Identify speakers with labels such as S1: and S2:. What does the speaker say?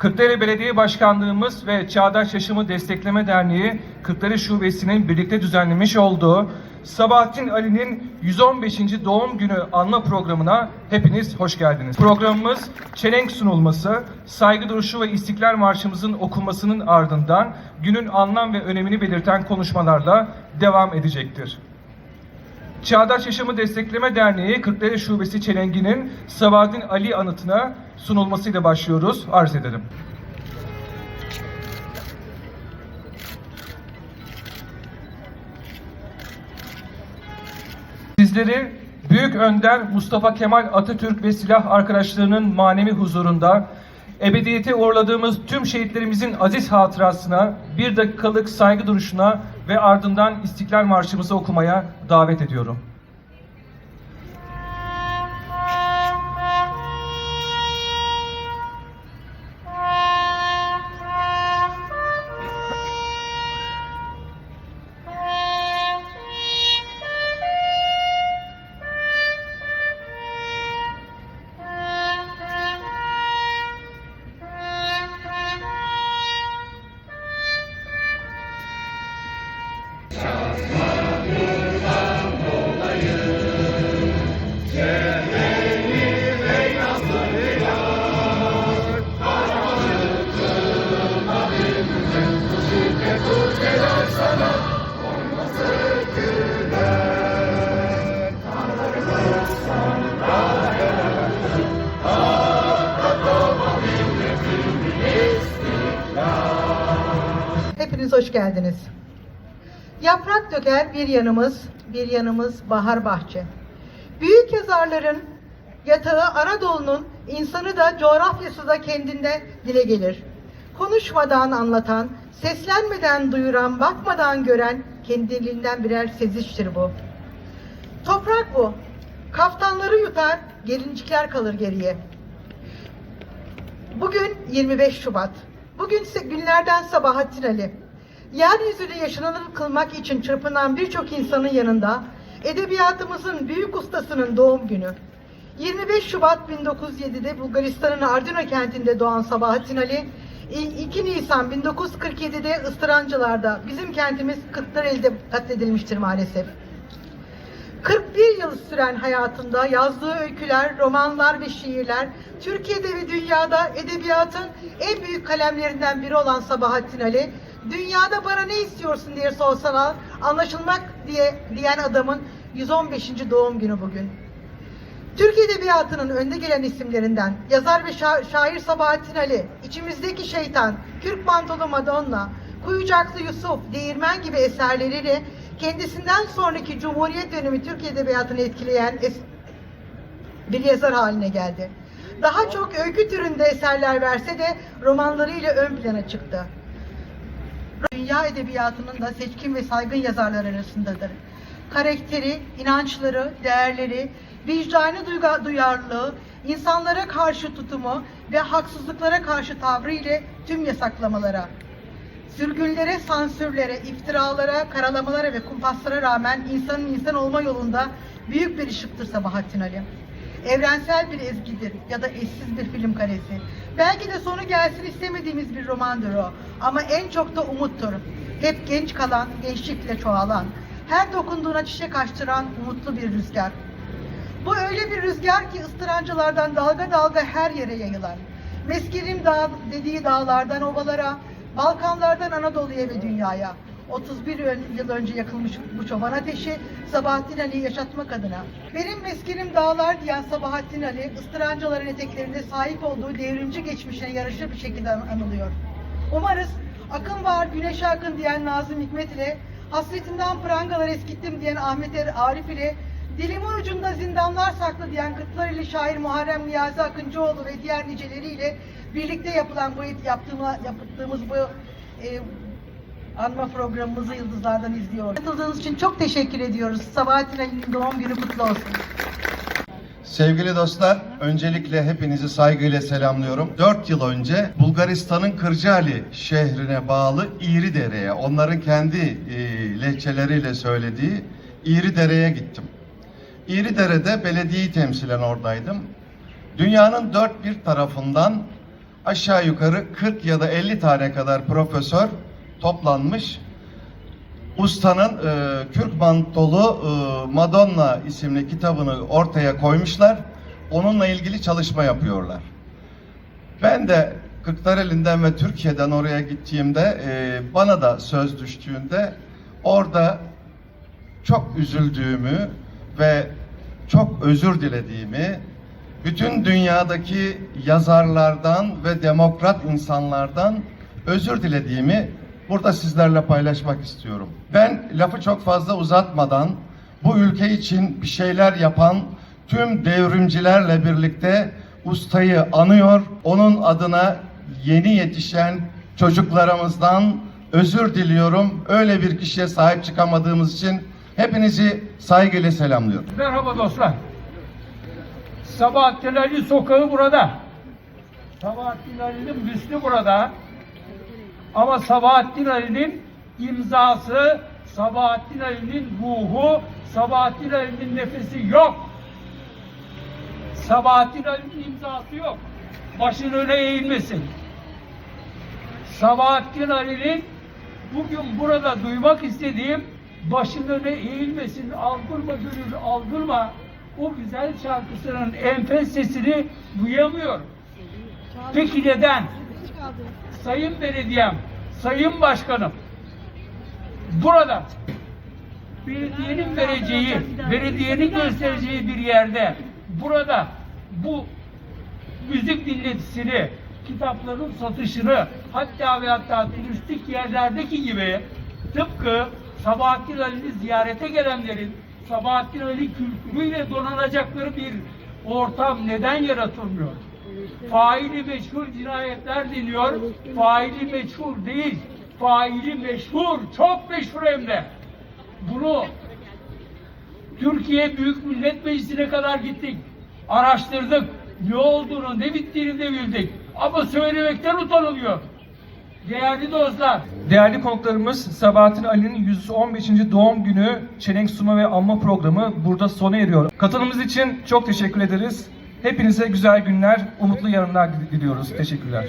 S1: Kırklareli Belediye Başkanlığımız ve Çağdaş Yaşamı Destekleme Derneği Kırklareli Şubesi'nin birlikte düzenlemiş olduğu Sabahattin Ali'nin 115. doğum günü anma programına hepiniz hoş geldiniz. Programımız çelenk sunulması, saygı duruşu ve İstiklal Marşımızın okunmasının ardından günün anlam ve önemini belirten konuşmalarla devam edecektir. Çağdaş Yaşamı Destekleme Derneği Kırklareli Şubesi Çelengi'nin Sabahattin Ali anıtına sunulmasıyla başlıyoruz. Arz ederim. Sizleri Büyük Önder Mustafa Kemal Atatürk ve silah arkadaşlarının manevi huzurunda ebediyete uğurladığımız tüm şehitlerimizin aziz hatırasına bir dakikalık saygı duruşuna ve ardından İstiklal Marşımızı okumaya davet ediyorum.
S2: Hepiniz hoş geldiniz. Yaprak döker bir yanımız, bir yanımız bahar bahçe. Büyük yazarların yatağı Anadolu'nun insanı da coğrafyası da kendinde dile gelir. Konuşmadan anlatan, seslenmeden duyuran, bakmadan gören kendiliğinden birer seziştir bu. Toprak bu. Kaftanları yutar, gelincikler kalır geriye. Bugün 25 Şubat. Bugün ise günlerden Sabahattin Ali. Yeryüzünü yaşanılır kılmak için çırpınan birçok insanın yanında edebiyatımızın büyük ustasının doğum günü. 25 Şubat 1907'de Bulgaristan'ın Ardino kentinde doğan Sabahattin Ali, 2 Nisan 1947'de Istırancılar'da bizim kentimiz Kırklareli'de katledilmiştir maalesef. 41 yıl süren hayatında yazdığı öyküler, romanlar ve şiirler Türkiye'de ve dünyada edebiyatın en büyük kalemlerinden biri olan Sabahattin Ali, dünyada bana ne istiyorsun diye sorsalar anlaşılmak diye diyen adamın 115. doğum günü bugün. Türk Edebiyatı'nın önde gelen isimlerinden yazar ve şa- şair Sabahattin Ali, içimizdeki şeytan, Kürk Mantolu Madonna, Kuyucaklı Yusuf, Değirmen gibi eserleriyle kendisinden sonraki Cumhuriyet dönemi Türk Edebiyatı'nı etkileyen bir yazar haline geldi. Daha çok öykü türünde eserler verse de romanlarıyla ön plana çıktı. Dünya edebiyatının da seçkin ve saygın yazarlar arasındadır. Karakteri, inançları, değerleri, vicdani duyarlılığı, insanlara karşı tutumu ve haksızlıklara karşı tavrı ile tüm yasaklamalara, sürgünlere, sansürlere, iftiralara, karalamalara ve kumpaslara rağmen insanın insan olma yolunda büyük bir ışıktır Sabahattin Ali. Evrensel bir ezgidir ya da eşsiz bir film karesi. Belki de sonu gelsin istemediğimiz bir romandır o. Ama en çok da umuttur. Hep genç kalan, gençlikle çoğalan, her dokunduğuna çiçek açtıran umutlu bir rüzgar. Bu öyle bir rüzgar ki ıstırancılardan dalga dalga her yere yayılan. Meskirim dağ dediği dağlardan ovalara, Balkanlardan Anadolu'ya ve dünyaya. 31 ön- yıl önce yakılmış bu çoban ateşi Sabahattin Ali'yi yaşatmak adına. Benim meskinim dağlar diyen Sabahattin Ali, ıstırancıların eteklerinde sahip olduğu devrimci geçmişine yaraşır bir şekilde an- anılıyor. Umarız akın var, güneşe akın diyen Nazım Hikmet ile, hasretinden prangalar eskittim diyen Ahmet Er Arif ile, dilimin ucunda zindanlar saklı diyen Kırklareli şair Muharrem Niyazi Akıncıoğlu ve diğer niceleriyle birlikte yapılan bu yaptığımız, yaptığımız bu e, anma programımızı yıldızlardan izliyor. Katıldığınız için çok teşekkür ediyoruz. Sabahattin Ali'nin doğum günü kutlu olsun.
S3: Sevgili dostlar, öncelikle hepinizi saygıyla selamlıyorum. 4 yıl önce Bulgaristan'ın Kırcaali şehrine bağlı İğridere'ye, onların kendi e, lehçeleriyle söylediği İğridere'ye gittim. İğridere'de belediyeyi temsilen oradaydım. Dünyanın dört bir tarafından aşağı yukarı 40 ya da 50 tane kadar profesör toplanmış. Ustanın e, Kürk Mantolu e, Madonna isimli kitabını ortaya koymuşlar. Onunla ilgili çalışma yapıyorlar. Ben de Kırklareli'nden ve Türkiye'den oraya gittiğimde e, bana da söz düştüğünde orada çok üzüldüğümü ve çok özür dilediğimi bütün dünyadaki yazarlardan ve demokrat insanlardan özür dilediğimi burada sizlerle paylaşmak istiyorum. Ben lafı çok fazla uzatmadan bu ülke için bir şeyler yapan tüm devrimcilerle birlikte ustayı anıyor. Onun adına yeni yetişen çocuklarımızdan özür diliyorum. Öyle bir kişiye sahip çıkamadığımız için hepinizi saygıyla selamlıyorum.
S4: Merhaba dostlar. Sabahattin Ali sokağı burada. Sabahattin Ali'nin büstü burada. Ama Sabahattin Ali'nin imzası, Sabahattin Ali'nin ruhu, Sabahattin Ali'nin nefesi yok. Sabahattin Ali'nin imzası yok. Başın öne eğilmesin. Sabahattin Ali'nin bugün burada duymak istediğim başın öne eğilmesin, aldırma gönül, aldırma. O güzel şarkısının enfes sesini duyamıyorum. Peki neden? Sayın Belediyem, Sayın Başkanım, burada belediyenin vereceği, belediyenin göstereceği bir yerde, burada bu müzik dinletisini, kitapların satışını, hatta ve hatta turistik yerlerdeki gibi tıpkı Sabahattin Ali'ni ziyarete gelenlerin Sabahattin Ali kültürüyle donanacakları bir ortam neden yaratılmıyor? Faili meşhur cinayetler deniyor. Faili meşhur değil. Faili meşhur. Çok meşhur hem de. Bunu Türkiye Büyük Millet Meclisi'ne kadar gittik. Araştırdık. Ne olduğunu, ne bittiğini de bildik. Ama söylemekten utanılıyor. Değerli dostlar,
S1: Değerli konuklarımız Sabahattin Ali'nin 115. doğum günü çelenk sunma ve anma programı burada sona eriyor. Katılımınız için çok teşekkür ederiz. Hepinize güzel günler, umutlu yarınlar diliyoruz. Teşekkürler.